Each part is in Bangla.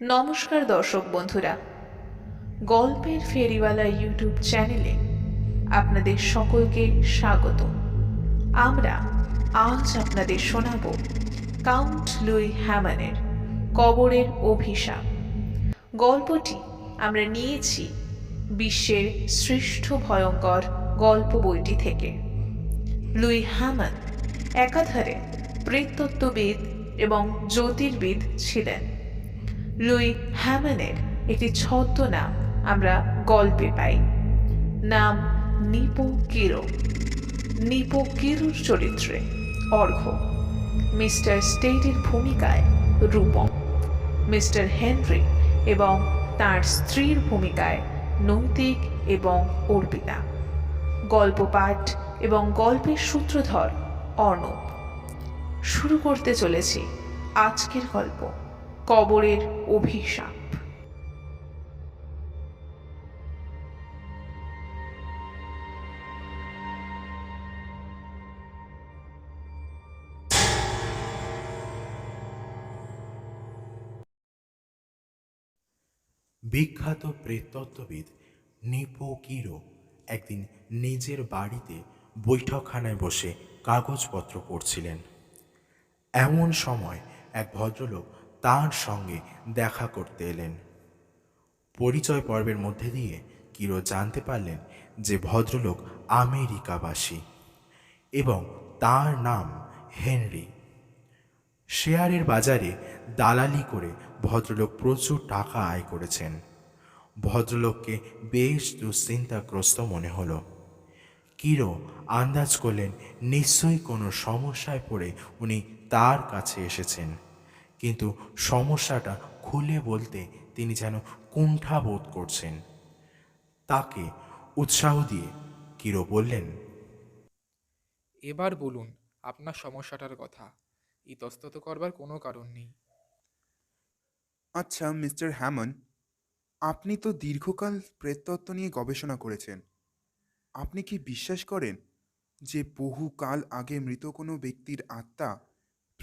নমস্কার দর্শক বন্ধুরা। গল্পের ফেরিওয়ালা ইউটিউব চ্যানেলে আপনাদের সকলকে স্বাগত। আমরা আজ আপনাদের শোনাব কাউন্ট লুই হ্যামানের কবরের অভিশাপ। গল্পটি আমরা নিয়েছি বিশ্বের শ্রেষ্ঠ ভয়ঙ্কর গল্প বইটি থেকে। লুই হ্যামান একাধারে প্রেতত্ত্ববিদ এবং জ্যোতির্বিদ ছিলেন। লুই হ্যামানের একটি ছদ্মনাম আমরা গল্পে পাই। নাম নিপো কিরো নিপো কিরোর চরিত্রে অর্ঘ মিস্টার স্টেটের ভূমিকায় রূপম। মিস্টার হেনরি এবং তার স্ত্রীর ভূমিকায় নৈতিক এবং অর্পিতা। গল্প পাঠ এবং গল্পের সূত্রধর অর্ণব। শুরু করতে চলেছি আজকের গল্প। কবরের অভিশাপ। বিখ্যাত প্রেতত্ত্ববিদ নিপো কিরো একদিন নিজের বাড়িতে বৈঠকখানায় বসে কাগজপত্র পড়ছিলেন। এমন সময় এক ভদ্রলোক তার সঙ্গে দেখা করতে এলেন। পরিচয় পর্বের মধ্যে দিয়ে কিরো জানতে পারলেন যে ভদ্রলোক আমেরিকাবাসী এবং তার নাম হেনরি। শেয়ারের বাজারে দালালি করে ভদ্রলোক প্রচুর টাকা আয় করেছেন। ভদ্রলোককে বেশ দুশ্চিন্তাগ্রস্ত মনে হলো। কিরো আন্দাজ করলেন, নিশ্চয়ই কোনো সমস্যায় পড়ে উনি তার কাছে এসেছেন। কিন্তু সমস্যাটা খুলে বলতে তিনি যেন কুণ্ঠা বোধ করছেন। তাকে উৎসাহ দিয়ে কিরো বললেন এবার বলুন আপনার সমস্যাটার কথা। ইতস্তত করবার কোনো কারণ নেই। আচ্ছা মিস্টার হ্যামন আপনি তো দীর্ঘকাল প্রেততত্ত্ব নিয়ে গবেষণা করেছেন। আপনি কি বিশ্বাস করেন যে বহু কাল আগে মৃত কোনো ব্যক্তির আত্মা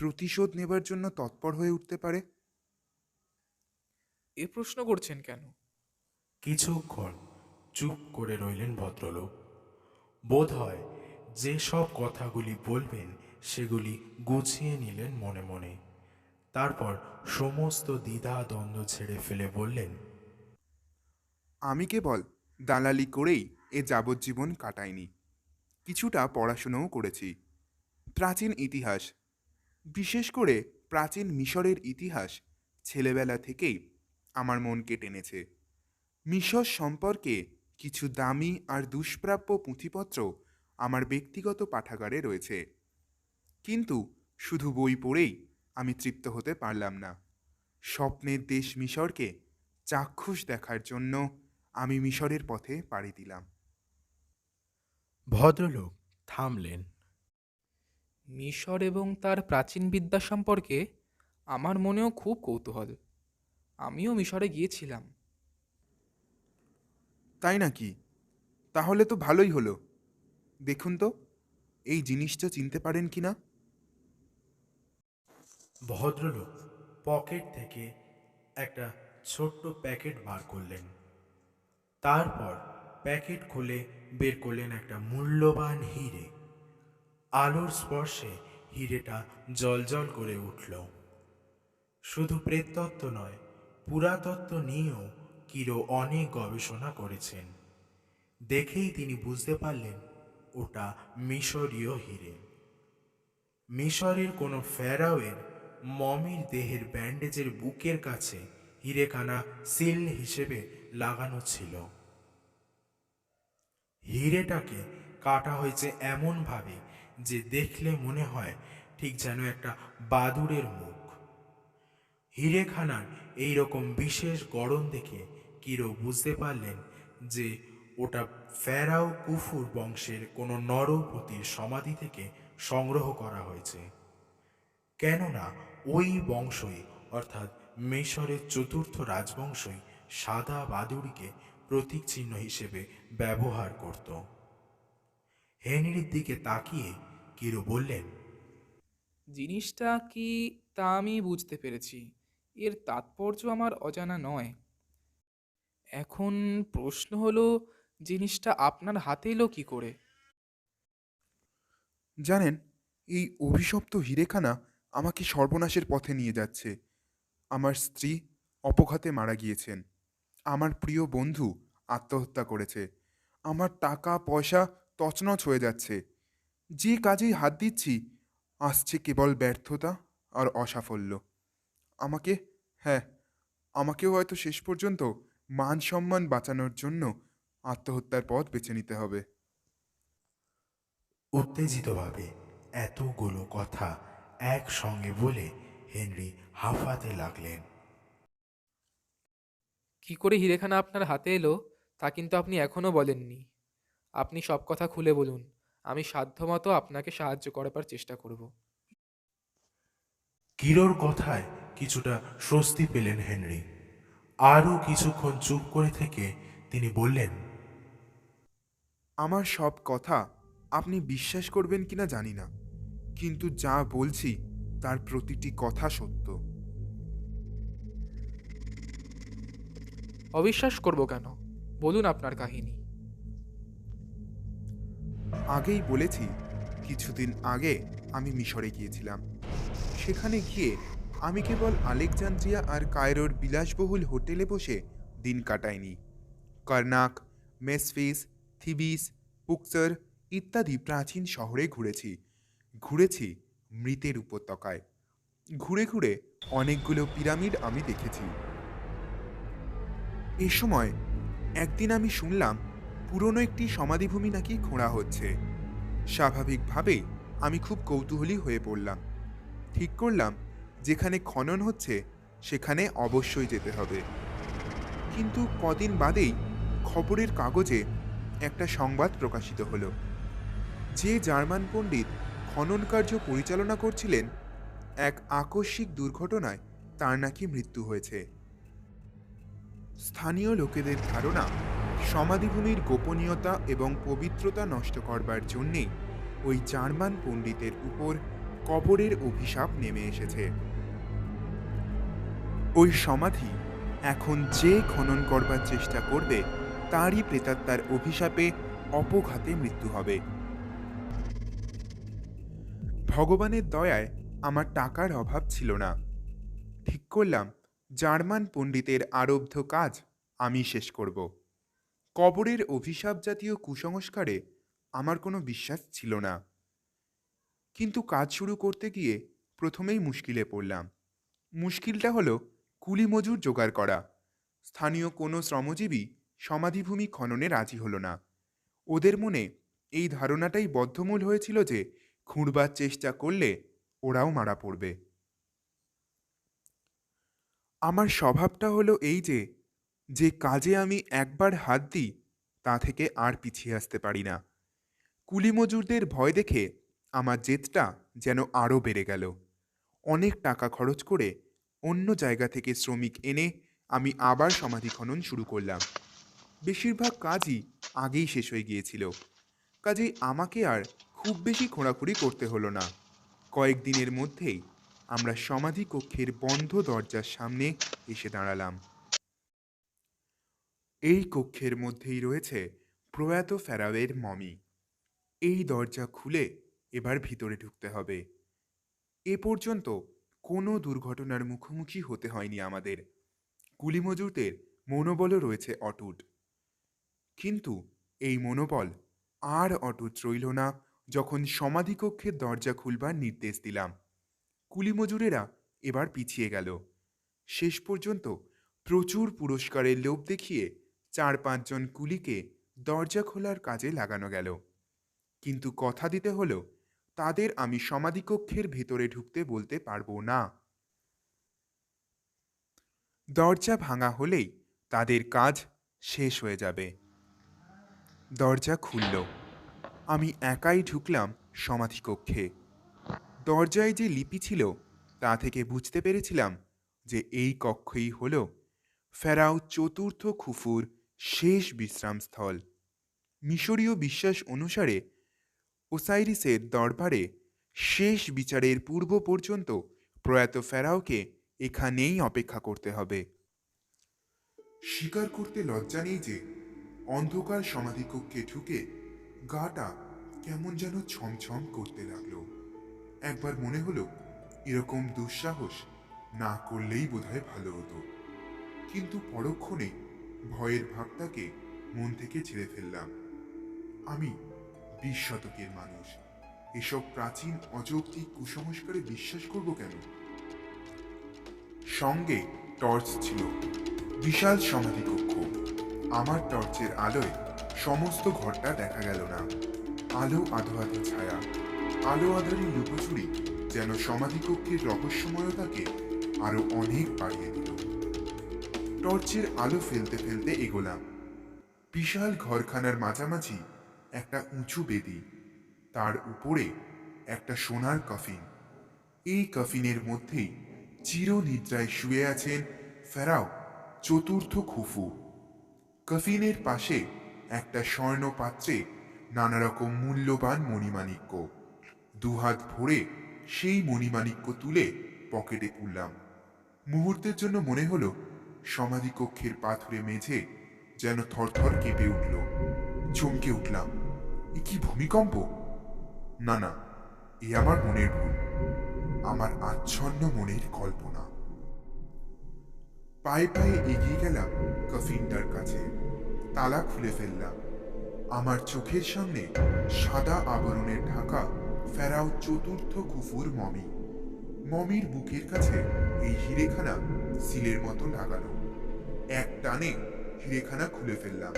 প্রতিশোধ নেবার জন্য তৎপর হয়ে উঠতে পারে? এ প্রশ্ন করছেন কেন? কিছুক্ষণ চুপ করে রইলেন ভদ্রলোক। বোধ হয় যে সব কথাগুলি বলবেন সেগুলি গুছিয়ে নিলেন মনে মনে। তারপর সমস্ত দ্বিধা দ্বন্দ্ব ছেড়ে ফেলে বললেন আমি কেবল দালালি করেই এ যাবজ্জীবন কাটাইনি। কিছুটা পড়াশুনোও করেছি। প্রাচীন ইতিহাস বিশেষ করে প্রাচীন মিশরের ইতিহাস ছেলেবেলা থেকেই আমার মনকে টেনেছে। মিশর সম্পর্কে কিছু দামি আর দুষ্প্রাপ্য পুঁথিপত্র আমার ব্যক্তিগত পাঠাগারে রয়েছে। কিন্তু শুধু বই পড়েই আমি তৃপ্ত হতে পারলাম না। স্বপ্নের দেশ মিশরকে চাক্ষুষ দেখার জন্য আমি মিশরের পথে পাড়ি দিলাম। ভদ্রলোক থামলেন। মিশর এবং তার প্রাচীন বিদ্যা সম্পর্কে আমার মনেও খুব কৌতূহল। আমিও মিশরে গিয়েছিলাম। তাই নাকি? তাহলে তো ভালোই হলো। দেখুন তো এই জিনিসটা চিনতে পারেন কি না ভদ্রলোক পকেট থেকে একটা ছোট্ট প্যাকেট বার করলেন। তারপর প্যাকেট খুলে বের করলেন একটা মূল্যবান হিরে। আলোর স্পর্শে হিরেটা জলজল করে উঠল। শুধু প্রেততত্ত্ব নয়, পুরাতত্ত্ব নিয়েও কিরো অনেক গবেষণা করেছেন। দেখেই তিনি বুঝতে পারলেন, ওটা মিশরীয় হিরে। মিশরের কোনো ফেরাওয়ের মমির দেহের ব্যান্ডেজের বুকের কাছে হিরেখানা সিল হিসেবে লাগানো ছিল। হিরেটাকে কাটা হয়েছে এমনভাবে যে দেখলে মনে হয় ঠিক যেন একটা বাদুড়ের মুখ। হিরেখানার এই রকম বিশেষ গড়ন দেখে কিরো বুঝতে পারলেন যে ওটা ফেরাও কুফুর বংশের কোনো নরপতির সমাধি থেকে সংগ্রহ করা হয়েছে। কেননা ওই বংশই অর্থাৎ মিশরের চতুর্থ রাজবংশই সাদা বাদুড়িকে প্রতীক চিহ্ন হিসেবে ব্যবহার করত। হেনরির দিকে তাকিয়ে কিরো বললেন জিনিসটা কি তা আমি বুঝতে পেরেছি। এর তাৎপর্য আমার অজানা নয়। এখন প্রশ্ন হলো জিনিসটা আপনার হাতে এলো কি করে? জানেন এই অভিশপ্ত হিরেখানা আমাকে সর্বনাশের পথে নিয়ে যাচ্ছে। আমার স্ত্রী অপঘাতে মারা গিয়েছেন। আমার প্রিয় বন্ধু আত্মহত্যা করেছে। আমার টাকা পয়সা তছনছ হয়ে যাচ্ছে। যে কাজেই হাত দিচ্ছি আসছে কেবল ব্যর্থতা আর অসাফল্য। আমাকে হ্যাঁ আমাকেও হয়তো শেষ পর্যন্ত মান সম্মান বাঁচানোর জন্য আত্মহত্যার পথ বেছে নিতে হবে। উত্তেজিতভাবে এতগুলো কথা একসঙ্গে বলে হেনরি হাঁফাতে লাগলেন। কি করে হিরেখানা আপনার হাতে এলো তা কিন্তু আপনি এখনও বলেননি। আপনি সব কথা খুলে বলুন। আমি সাধ্যমতো আপনাকে সাহায্য করবার চেষ্টা করব। কিরোর কথায় কিছুটা স্বস্তি পেলেন হেনরি। আরও কিছুক্ষণ চুপ করে থেকে তিনি বললেন আমার সব কথা আপনি বিশ্বাস করবেন কিনা জানি না কিন্তু যা বলছি তার প্রতিটি কথা সত্য। অবিশ্বাস করব কেন? বলুন আপনার কাহিনী। আগেই বলেছি, কিছুদিন আগে আমি মিশরে গিয়েছিলাম। সেখানে গিয়ে আমি কেবল আলেকজান্দ্রিয়া আর কায়রোর বিলাসবহুল হোটেলে বসে দিন কাটাইনি। কর্নাক মেসফিস, থিবিস পুকসর ইত্যাদি প্রাচীন শহরে ঘুরেছি। ঘুরেছি মৃতের উপত্যকায়। ঘুরে ঘুরে অনেকগুলো পিরামিড আমি দেখেছি। এ সময় একদিন আমি শুনলাম পুরনো একটি সমাধিভূমি নাকি খোঁড়া হচ্ছে। স্বাভাবিকভাবে আমি খুব কৌতূহলী হয়ে পড়লাম। ঠিক করলাম, যেখানে খনন হচ্ছে, সেখানে অবশ্যই যেতে হবে। কিন্তু কদিন বাদেই খবরের কাগজে একটা সংবাদ প্রকাশিত হলো। যে জার্মান পণ্ডিত খনন কার্য পরিচালনা করছিলেন, এক আকস্মিক দুর্ঘটনায় তার নাকি মৃত্যু হয়েছে। স্থানীয় লোকেদের ধারণা সমাধিভূমির গোপনীয়তা এবং পবিত্রতা নষ্ট করবার জন্যেই ওই জার্মান পণ্ডিতের উপর কবরের অভিশাপ নেমে এসেছে। ওই সমাধি এখন যে খনন করবার চেষ্টা করবে, তারই প্রেতাত্মার অভিশাপে অপঘাতে মৃত্যু হবে। ভগবানের দয়ায় আমার টাকার অভাব ছিল না। ঠিক করলাম, জার্মান পণ্ডিতের আরব্ধ কাজ আমি শেষ করব। কবরের অভিশাপ জাতীয় কুসংস্কারে আমার কোনো বিশ্বাস ছিল না। কিন্তু কাজ শুরু করতে গিয়ে প্রথমেই মুশকিলে পড়লাম। মুশকিলটা হলো কুলি মজুর জোগাড় করা। স্থানীয় কোনো শ্রমজীবী সমাধিভূমি খননে রাজি হলো না। ওদের মনে এই ধারণাটাই বদ্ধমূল হয়েছিল যে খুঁড়বার চেষ্টা করলে ওরাও মারা পড়বে। আমার স্বভাবটা হলো এই যে যে কাজে আমি একবার হাত দিই, তা থেকে আর পিছিয়ে আসতে পারি না। কুলি মজুরদের ভয় দেখে আমার জেদটা যেন আরও বেড়ে গেল। অনেক টাকা খরচ করে অন্য জায়গা থেকে শ্রমিক এনে আমি আবার সমাধি খনন শুরু করলাম। বেশিরভাগ কাজই আগেই শেষ হয়ে গিয়েছিল। কাজেই আমাকে আর খুব বেশি খোঁড়াখুড়ি করতে হলো না। কয়েকদিনের মধ্যেই আমরা সমাধি কক্ষের বন্ধ দরজার সামনে এসে দাঁড়ালাম। এই কক্ষের মধ্যেই রয়েছে প্রয়াত ফেরাওয়ের মমি। এই দরজা খুলে এবার ভিতরে ঢুকতে হবে। এ পর্যন্ত কোনো দুর্ঘটনার মুখোমুখি হতে হয়নি আমাদের। কুলিমজুরদের মনোবলও রয়েছে অটুট। কিন্তু এই মনোবল আর অটুট রইল না যখন সমাধিকক্ষের দরজা খুলবার নির্দেশ দিলাম। কুলিমজুরেরা এবার পিছিয়ে গেল। শেষ পর্যন্ত প্রচুর পুরস্কারের লোভ দেখিয়ে চার পাঁচজন কুলিকে দরজা খোলার কাজে লাগানো গেল। কিন্তু কথা দিতে হলো, তাদের আমি সমাধিকক্ষের ভেতরে ঢুকতে বলতে পারব না। দরজা ভাঙা হলেই তাদের কাজ শেষ হয়ে যাবে। দরজা খুলল। আমি একাই ঢুকলাম সমাধিকক্ষে। দরজায় যে লিপি ছিল, তা থেকে বুঝতে পেরেছিলাম যে এই কক্ষই হল ফেরাও চতুর্থ খুফুর শেষ বিশ্রামস্থল। মিশরীয় বিশ্বাস অনুসারে ওসাইরিসের দরবারে শেষ বিচারের পূর্ব পর্যন্ত প্রয়াত ফেরাওকে এখানেই অপেক্ষা করতে হবে। স্বীকার করতে লজ্জা নেই যে অন্ধকার সমাধিকক্ষে ঢুকে গাটা কেমন যেন ছমছম করতে লাগল। একবার মনে হলো এরকম দুঃসাহস না করলেই বোধহয় ভালো হতো। কিন্তু পরক্ষণে ভয়ের ভাবটাকে মন থেকে ছেড়ে ফেললাম। আমি বিশ শতকের মানুষ। এসব প্রাচীন অযৌক্তিক কুসংস্কারে বিশ্বাস করব কেন? সঙ্গে টর্চ ছিল। বিশাল সমাধিকক্ষ। আমার টর্চের আলোয় সমস্ত ঘরটা দেখা গেল না। আলো আধো আধো ছায়া। আলো আধারি লুকোচুরি যেন সমাধিকক্ষের রহস্যময়তাকে আরও অনেক বাড়িয়ে দিল। টর্চের আলো ফেলতে ফেলতে এগোলাম। বিশাল ঘরখানার মাঝামাঝি একটা উঁচু বেদি। তার উপরে একটা সোনার কফিন। এই কফিনের মধ্যেই চিরনিদ্রায় শুয়ে আছেন ফেরাও চতুর্থ খুফু। কফিনের পাশে একটা স্বর্ণ পাত্রে নানা রকম মূল্যবান মণিমাণিক্য। দুহাত ভরে সেই মণিমাণিক্য তুলে পকেটে তুললাম। মুহূর্তের জন্য মনে হলো সমাধিকক্ষের পাথুরে মেঝে যেন থরথর কেঁপে উঠল। চমকে উঠলাম, এ কি ভূমিকম্প? না না, এ আমার মনের ভুল, আমার আচ্ছন্ন মনের কল্পনা। পায়ে পায়ে এগিয়ে গেলাম কফিনটার কাছে, তালা খুলে ফেললাম। আমার চোখের সামনে সাদা আবরণের ঢাকা ফেরাও চতুর্থ কুফুর মমি। মমির বুকের কাছে এই হিরেখানা সিলের মতো লাগানো এক টানে হিরেখানা খুলে ফেললাম।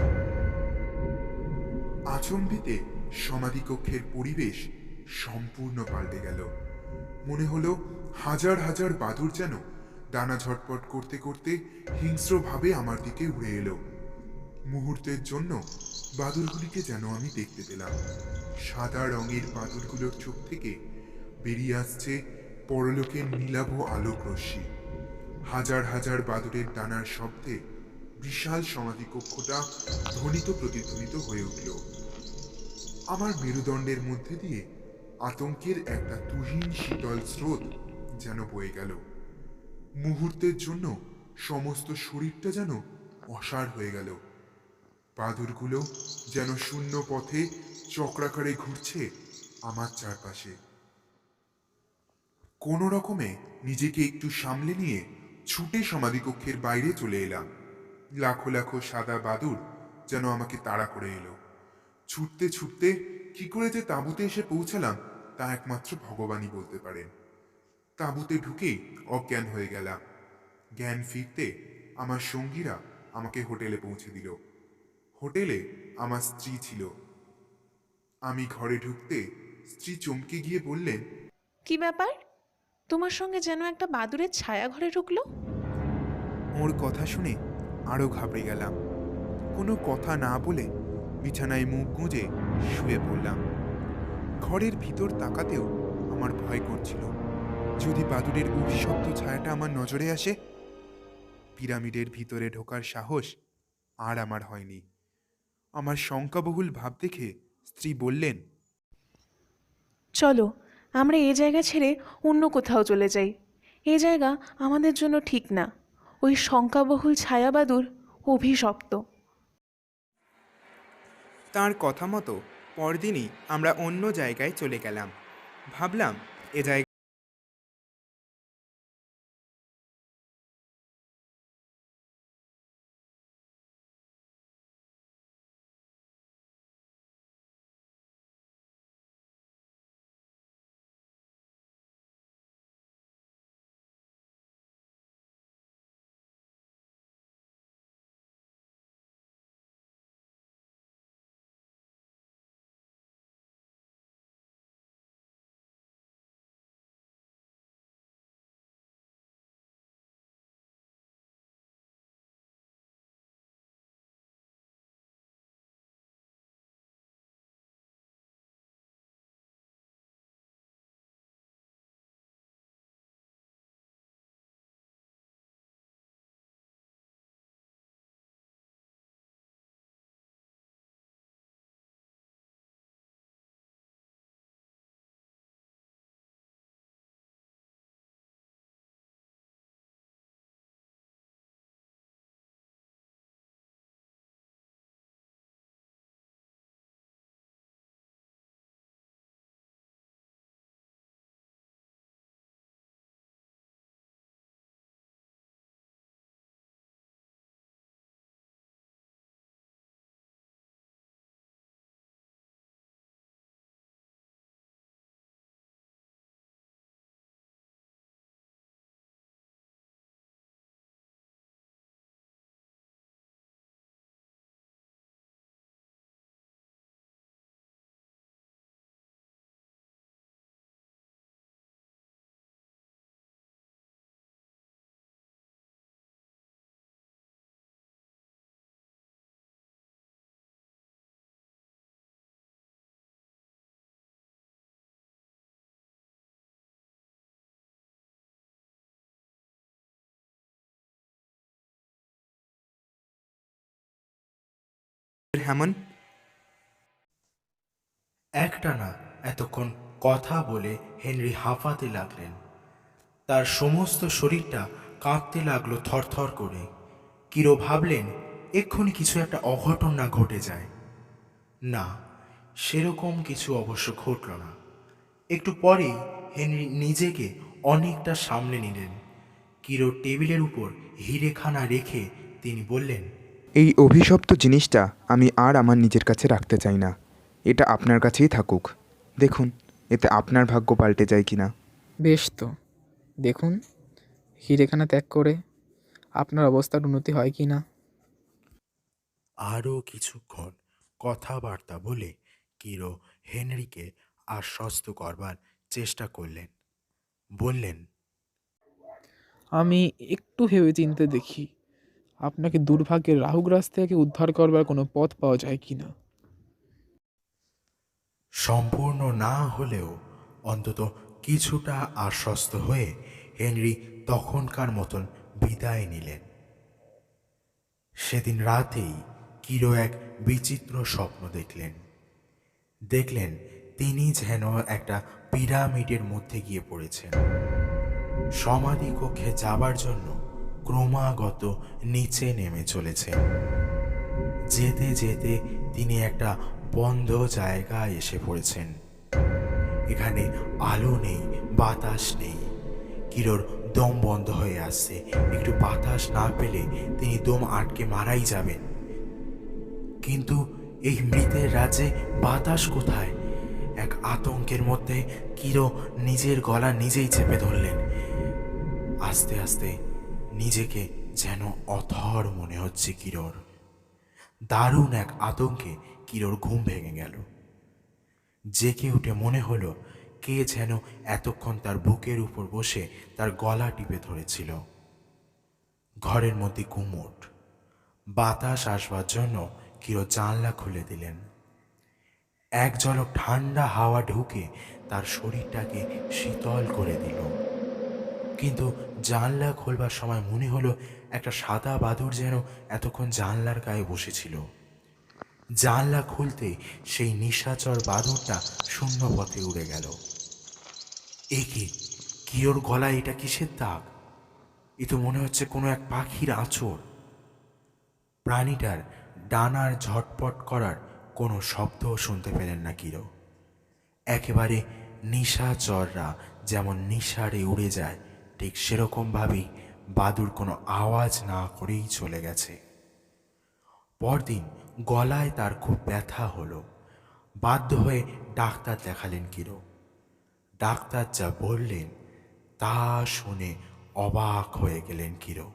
আচম্বিতে সমাধিকক্ষের পরিবেশ সম্পূর্ণ পাল্টে গেল। মনে হলো হাজার হাজার বাদুর যেন ডানা ঝটপট করতে করতে হিংস্রভাবে আমার দিকে উড়ে এলো। মুহূর্তের জন্য বাদুরগুলিকে যেন আমি দেখতে পেলাম। সাদা রঙের বাদুরগুলোর চোখ থেকে বেরিয়ে আসছে পরলোকের নীলাভ আলোক রশ্মি হাজার হাজার বাদুরের ডানার শব্দে বিশাল সমাধিকক্ষটা ধ্বনিত প্রতিধ্বনিত হয়ে উঠল। আমার মেরুদণ্ডের মধ্যে দিয়ে আতঙ্কের একটা তুহিন শীতল স্রোত যেন বয়ে গেল। মুহূর্তের জন্য সমস্ত শরীরটা যেন অসাড় হয়ে গেল। বাদুরগুলো যেন শূন্য পথে চক্রাকারে ঘুরছে আমার চারপাশে। কোনো রকমে নিজেকে একটু সামলে নিয়ে ছুটে সমাধিকক্ষের বাইরে চলে এলাম। লাখো লাখো সাদা বাদুর যেন আমাকে তাড়া করে এলো। ছুটতে ছুটতে কি করে যে তাঁবুতে এসে পৌঁছালাম, তা একমাত্র ভগবানই বলতে পারেন। তাঁবুতে ঢুকেই অজ্ঞান হয়ে গেলাম। জ্ঞান ফিরতে আমার সঙ্গীরা আমাকে হোটেলে পৌঁছে দিল। হোটেলে আমার স্ত্রী ছিল। আমি ঘরে ঢুকতে স্ত্রী চমকে গিয়ে বললেন, কি ব্যাপার? তোমার সঙ্গে যেন একটা বাদুরের ছায়া ঘরে ঢুকলো? ওর কথা শুনে আরও ঘাবড়ে গেলাম। কোনো কথা না বলে বিছানায় মুখ গুঁজে শুয়ে পড়লাম। ঘরের ভিতর তাকাতেও আমার ভয় করছিল। যদি বাদুড়ের অভিশপ্ত ছায়াটা আমার নজরে আসে পিরামিডের ভিতরে ঢোকার সাহস আর আমার হয়নি। আমার শঙ্কাবহুল ভাব দেখে স্ত্রী বললেন চলো আমরা এ জায়গা ছেড়ে অন্য কোথাও চলে যাই। এ জায়গা আমাদের জন্য ঠিক না। ওই শঙ্কাবহুল ছায়াবাদুর অভিশপ্ত। তার কথা মতো পরদিনই আমরা অন্য জায়গায় চলে গেলাম। ভাবলাম, এ জায়গা হ্যামন একটানা এতক্ষণ কথা বলে হেনরি হাঁপাতে লাগলেন। তার সমস্ত শরীরটা কাঁপতে লাগল থরথর করে। কিরো ভাবলেন, এক্ষুনি কিছু একটা অঘটন না ঘটে যায়। না, সেরকম কিছু অবশ্য ঘটল না। একটু পরেই হেনরি নিজেকে অনেকটা সামনে নিলেন। কিরো টেবিলের উপর হিরেখানা রেখে তিনি বললেন এই অভিশপ্ত জিনিসটা আমি আর আমার নিজের কাছে রাখতে চাই না। এটা আপনার কাছেই থাকুক। দেখুন এতে আপনার ভাগ্য পাল্টে যায় কিনা। বেশ তো। দেখুন হিরেখানা ত্যাগ করে আপনার অবস্থার উন্নতি হয় কি না আরও কিছুক্ষণ কথাবার্তা বলে কিরো হেনরিকে আশ্বস্ত করবার চেষ্টা করলেন। বললেন আমি একটু ভেবে চিনতে দেখি। আপনাকে দুর্ভাগ্যের রাহুগ্রাস থেকে উদ্ধার করবার কোনো পথ পাওয়া যায় কি না? সম্পূর্ণ না হলেও অন্তত কিছুটা আশ্বস্ত হয়ে হেনরি তখনকার মতন বিদায় নিলেন। সেদিন রাতেই কিরো এক বিচিত্র স্বপ্ন দেখলেন। দেখলেন তিনি যেন একটা পিরামিডের মধ্যে গিয়ে পড়েছেন। সমাধি কক্ষে যাবার জন্য ক্রমাগত নিচে নেমে চলেছে। যেতে যেতে তিনি একটা বন্ধ জায়গায় এসে পড়েছেন। এখানে আলো নেই, বাতাস নেই। কিরোর দম বন্ধ হয়ে আসছে। একটু বাতাস না পেলে তিনি দম আটকে মারাই যাবেন। কিন্তু এই মৃতের রাজ্যে বাতাস কোথায়? এক আতঙ্কের মধ্যে কিরো নিজের গলা নিজেই চেপে ধরলেন। আস্তে আস্তে নিজেকে যেন অথর মনে হচ্ছে কিরোর। দারুণ এক আতঙ্কে কিরোর ঘুম ভেঙে গেল। জেকে উঠে মনে হলো, কে যেন এতক্ষণ তার বুকের উপর বসে তার গলা টিপে ধরেছিল। ঘরের মধ্যে কুমোট। বাতাস আসবার জন্য কিরো জানলা খুলে দিলেন। এক ঝলক ঠান্ডা হাওয়া ঢুকে তার শরীরটাকে শীতল করে দিল। কিন্তু জানলা খোলবার সময় মনে হলো একটা সাদা বাদুর যেন এতক্ষণ জানলার গায়ে বসেছিল। জানলা খুলতে সেই নিশাচর বাদুরটা শূন্য পথে উড়ে গেল। এ কি? ওর গলায় এটা কিসের দাগ? এ তো মনে হচ্ছে কোনো এক পাখির আঁচড়। প্রাণীটার ডানার ঝটপট করার কোনো শব্দও শুনতে পেলেন না কিরো। একেবারে নিশাচররা যেমন নিশারে উড়ে যায় ঠিক সেরকমভাবেই বাদুর কোনো আওয়াজ না করেই চলে গেছে। পরদিন গলায় তার খুব ব্যথা হলো। বাধ্য হয়ে ডাক্তার দেখালেন কিরো ডাক্তার যা বললেন তা শুনে অবাক হয়ে গেলেন কিরো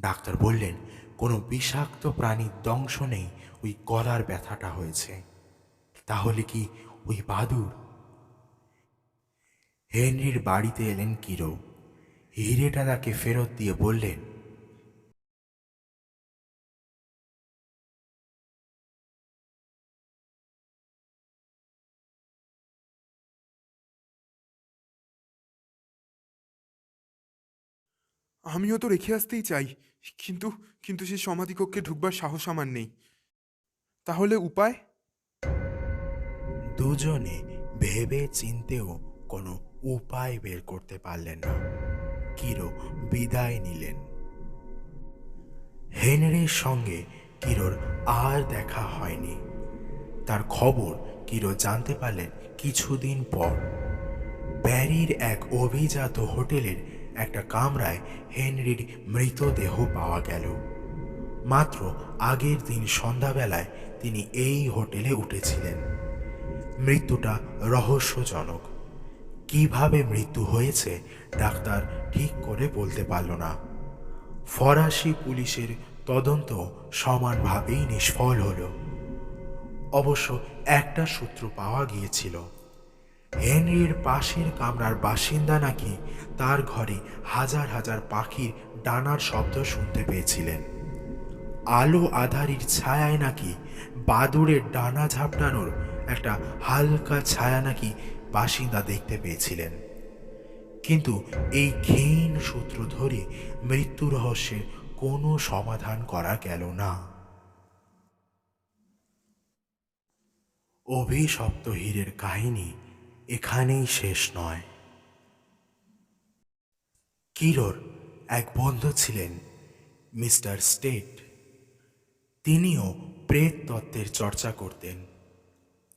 ডাক্তার বললেন, কোনো বিষাক্ত প্রাণীর দংশ নেই, ওই গলার ব্যথাটা হয়েছে। তাহলে কি ওই বাদুর? হেনরির বাড়িতে এলেন কিরো হিরেটা তাকে ফেরত দিয়ে বললেন আমিও তো রেখে আসতেই চাই কিন্তু কিন্তু সেই সমাধিকক্ষে ঢুকবার সাহস আমার নেই। তাহলে উপায়? দুজনে ভেবে চিনতেও কোনো উপায় বের করতে পারলেন না। কিরো বিদায় নিলেন। হেনরির সঙ্গে কিরোর আর দেখা হয়নি। তার খবর কিরো জানতে পারলেন কিছুদিন পর। ব্যারির এক অভিজাত হোটেলের একটা কামরায় হেনরির মৃতদেহ পাওয়া গেল। মাত্র আগের দিন সন্ধ্যাবেলায় তিনি এই হোটেলে উঠেছিলেন। মৃত্যুটা রহস্যজনক। কীভাবে মৃত্যু হয়েছে, ডাক্তার ঠিক করে বলতে পারল না। ফরাসি পুলিশের তদন্ত সমানভাবেই নিষ্ফল হলো। অবশ্য একটা সূত্র পাওয়া গিয়েছিল। হেনরির পাশের কামরার বাসিন্দা নাকি তার ঘরে হাজার হাজার পাখির ডানার শব্দ শুনতে পেয়েছিলেন। আলো আধারির ছায়ায় নাকি বাদুড়ের ডানা ঝাপটানোর একটা হালকা ছায়া নাকি বাসিন্দা দেখতে পেয়েছিলেন। কিন্তু এই ক্ষীণ সূত্র ধরে মৃত্যু রহস্যের কোনো সমাধান করা গেল না। অভিশপ্ত হীরের কাহিনী এখানেই শেষ নয়। কিরোর এক বন্ধু ছিলেন, মিস্টার স্টেট। তিনিও প্রেত তত্ত্বের চর্চা করতেন।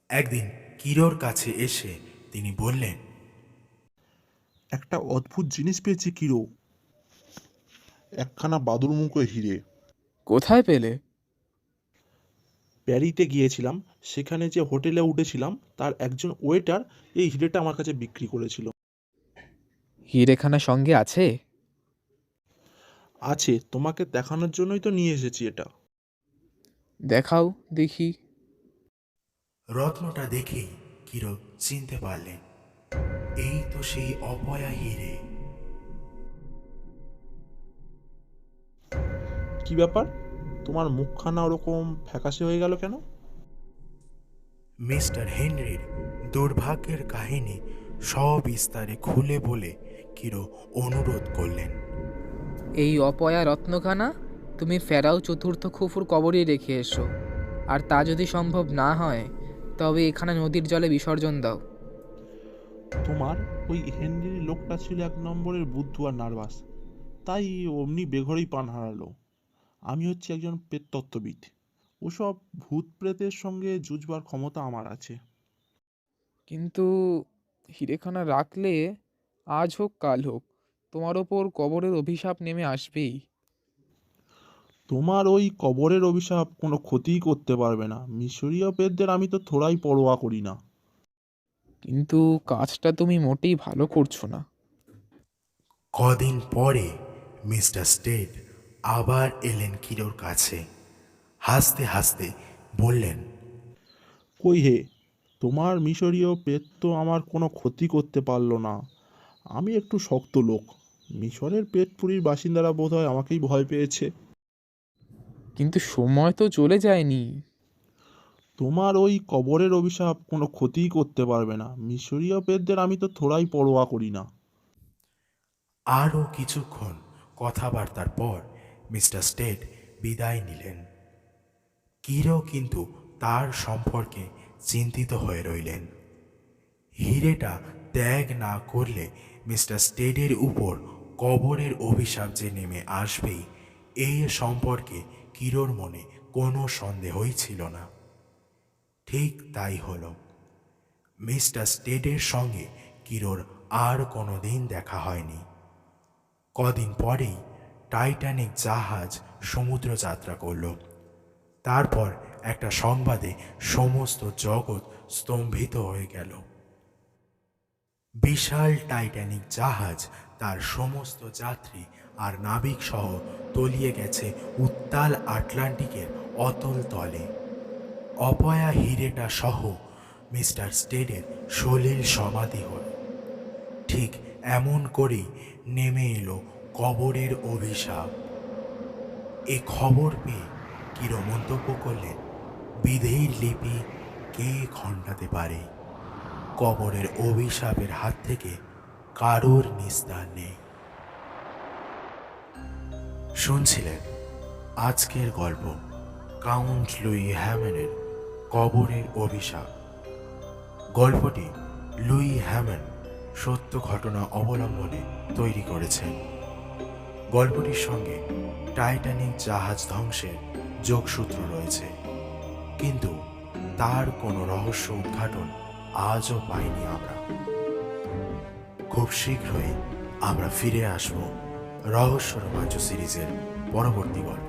একদিন কিরোর কাছে এসে তিনি বললেন একটা অদ্ভুত জিনিস পেয়েছি কিরো। একখানা বাদুর মুখো হিরে। কোথায় পেলে? প্যারিতে গিয়েছিলাম সেখানে যে হোটেলে উঠেছিলাম তার একজন ওয়েটার এই হিরেটা আমার কাছে বিক্রি করেছিল। হিরেখানা সঙ্গে আছে? আছে তোমাকে দেখানোর জন্যই তো নিয়ে এসেছি এটা। দেখাও দেখি। রত্নটা দেখেই কিরো চিনতে পারলেন। এই তো সেই অপয়া হিরে কি ব্যাপার? তোমার মুখখানা ওরকম ফ্যাকাশে হয়ে গেল কেন? মিস্টার হেনরির দুর্ভাগ্যের কাহিনী সবিস্তারে খুলে বলে কিরো অনুরোধ করলেন। এই অপয়া রত্নখানা তুমি ফেরাও চতুর্থ খুফুর কবরেই রেখে এসো। আর তা যদি সম্ভব না হয় তবে এখানে নদীর জলে বিসর্জন দাও। তোমার ওই হেনরির লোকটা ছিল এক নম্বরের বুদ্ধু আর নার্ভাস। তাই অমনি বেঘরেই পান হারালো। আমি হচ্ছি একজন প্রেততত্ত্ববিদ ওসব ভূত প্রেতের সঙ্গে জুঝবার ক্ষমতা আমার আছে। কিন্তু হিরেখানা রাখলে আজ হোক কাল হোক তোমার ওপর কবরের অভিশাপ নেমে আসবেই। তোমার ওই কবরের অভিশাপ কোনো ক্ষতিই করতে পারবে না। মিশরীয় পেদদের আমি তো থোড়াই পরোয়া করি না। কিন্তু কাজটা তুমি মোটেই ভালো করছ না। কদিন পরে মিস্টার স্টেট আবার এলেন কিরোর কাছে। হাসতে হাসতে বললেন কই হে তোমার মিশরীয় পেত তো আমার কোনো ক্ষতি করতে পারল না। আমি একটু শক্ত লোক। মিশরের পেটপুরীর বাসিন্দারা বোধহয় আমাকেই ভয় পেয়েছে। কিন্তু সময় তো চলে যায়নি। তোমার ওই কবরের অভিশাপ কোনো ক্ষতিই করতে পারবে না। মিশরীয় পেদদের আমি তো থোড়াই পরোয়া করি না। আরও কিছুক্ষণ কথাবার্তার পর মিস্টার স্টেট বিদায় নিলেন। কিরো কিন্তু তার সম্পর্কে চিন্তিত হয়ে রইলেন। হিরেটা ত্যাগ না করলে মিস্টার স্টেডের উপর কবরের অভিশাপ যে নেমে আসবেই এই সম্পর্কে কিরোর মনে কোনো সন্দেহই ছিল না। ঠিক তাই হলো। মিস্টার স্টেডের সঙ্গে কিরোর আর কোনো দিন দেখা হয়নি। কদিন পরেই টাইটানিক জাহাজ সমুদ্র যাত্রা করল। তারপর একটা সংবাদে সমস্ত জগৎ স্তম্ভিত হয়ে গেল। বিশাল টাইটানিক জাহাজ তার সমস্ত যাত্রী আর নাবিক সহ তলিয়ে গেছে উত্তাল আটলান্টিকের অতল তলে। অপয়া হিরেটা সহ মিস্টার স্টেডের সলিল সমাধি হল। ঠিক এমন করেই নেমে এলো কবরের অভিশাপ। এ খবর পেয়ে কিরো মন্তব্য করলেন বিধের লিপি কে খণ্ডাতে পারে? কবরের অভিশাপের হাত থেকে কারোর নিস্তার নেই। শুনছিলেন আজকের গল্প, কাউন্ট লুই হ্যামেনের কবরের অভিশাপ। গল্পটি লুই হ্যামেন সত্য ঘটনা অবলম্বনে তৈরি করেছেন। গল্পটির সঙ্গে টাইটানিক জাহাজ ধ্বংসের যোগসূত্র রয়েছে, কিন্তু তার কোনো রহস্য উদ্ঘাটন আজও পাইনি আমরা। খুব শীঘ্রই আমরা ফিরে আসব। রহস্য রোমাঞ্চ সিরিজের পরবর্তী গল্প।